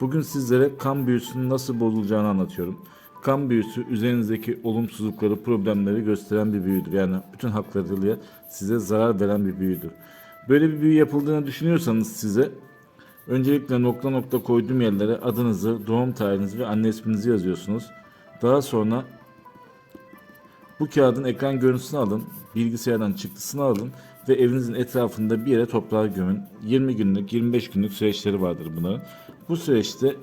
Bugün sizlere kan büyüsünün nasıl bozulacağını anlatıyorum. Kan büyüsü üzerinizdeki olumsuzlukları, problemleri gösteren bir büyüdür. Yani bütün haklarıyla size zarar veren bir büyüdür. Böyle bir büyü yapıldığını düşünüyorsanız size öncelikle nokta nokta koyduğum yerlere adınızı, doğum tarihinizi ve anne isminizi yazıyorsunuz. Daha sonra bu kağıdın ekran görüntüsünü alın, bilgisayardan çıktısını alın ve evinizin etrafında bir yere toprağa gömün. 20 günlük, 25 günlük süreçleri vardır bunların. Bu süreçte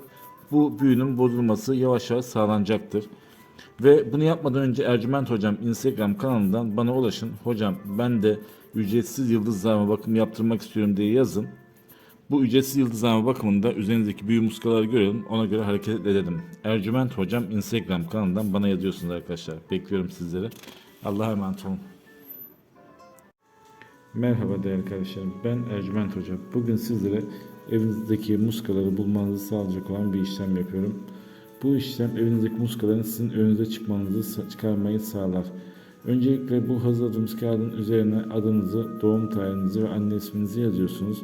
bu büyünün bozulması yavaş yavaş sağlanacaktır. Ve bunu yapmadan önce Ercüment Hocam Instagram kanalından bana ulaşın. Hocam ben de ücretsiz yıldızlarıma bakım yaptırmak istiyorum diye yazın. Bu ücretsiz yıldızlama bakımında üzerinizdeki büyü muskaları görelim. Ona göre hareket edelim. Ercüment Hocam Instagram kanalından bana yazıyorsunuz arkadaşlar. Bekliyorum sizleri. Allah'a emanet olun. Merhaba değerli kardeşlerim. Ben Ercüment Hoca. Bugün sizlere evinizdeki muskaları bulmanızı sağlayacak olan bir işlem yapıyorum. Bu işlem evinizdeki muskaların sizin önünüze çıkmanızı çıkarmayı sağlar. Öncelikle bu hazırladığımız kağıdın üzerine adınızı, doğum tarihinizi ve anne isminizi yazıyorsunuz.